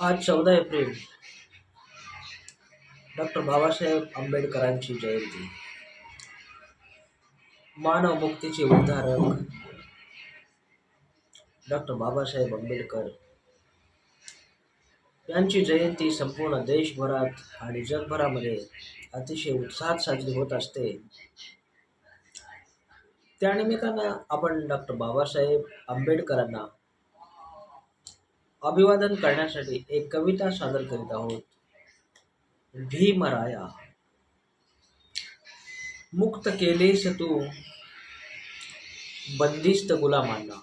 आज चौदा April. Doctor Babasaheb आंबेडकरांची जयंती. मानव मुक्तीचे उद्धारक. डॉक्टर बाबासाहेब आंबेडकर. यांची जयंती संपूर्ण देशभरात आणि जगभरामध्ये अतिशय उत्साहात साजरी होत असते. त्यानिमित्तानं आपण डॉक्टर बाबासाहेब आंबेडकरांना अभिवादन करण्यासाठी एक कविता सादर करीत आहोत. भीमराया. मुक्त केलेस तू बंदिस्त गुलामांना.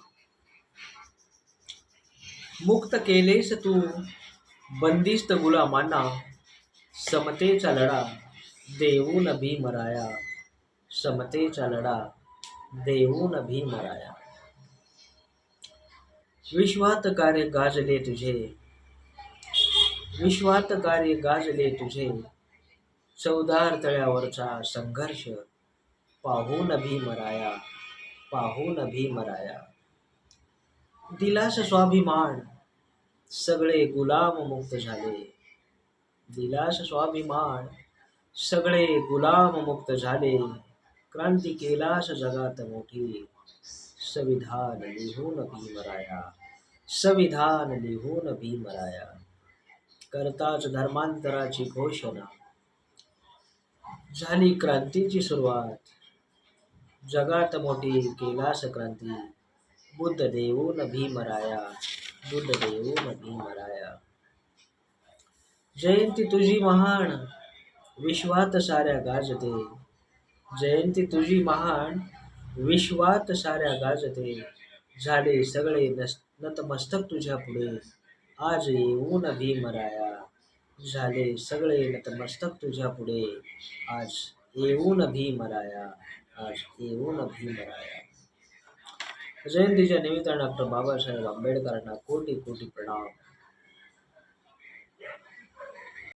मुक्त केलेस तू बंदिस्त गुलामांना समतेचा लढा देऊन भीमराया. समतेचा लढा देऊन भीमराया. विश्वात कार्य गाजले तुझे. विश्वात कार्य गाजले तुझे. चौदार तळ्यावरचा संघर्ष पाहून भीमराया पाहून भीमराया दिलास स्वाभिमान सगळे गुलाम मुक्त झाले. दिलास स्वाभिमान सगळे गुलाम मुक्त झाले. क्रांती केलास जगात मोठी. संविधान लिहून भीमराया संविधान लिहून भीमराया। करताच धर्मांतराची घोषणा। झाली क्रांतीची सुरुवात। जगात मोठी केलास क्रांती। बुद्ध देऊन भीमराया बुद्ध देऊन भीमराया। जयंती तुझी महान विश्वात साऱ्या गाजते। जयंती तुझी महान विश्वात साऱ्या गाजते. झाले सगळे नस नतमस्तक तुझ्या पुढे. आज येऊन भीमराया झाले सगळे नतमस्तक तुझ्या पुढे. आज येऊन भीमराया आज येऊन भीमराया जयंतीच्या निमित्तानं डॉक्टर बाबासाहेब आंबेडकरांना कोटी कोटी प्रणाम.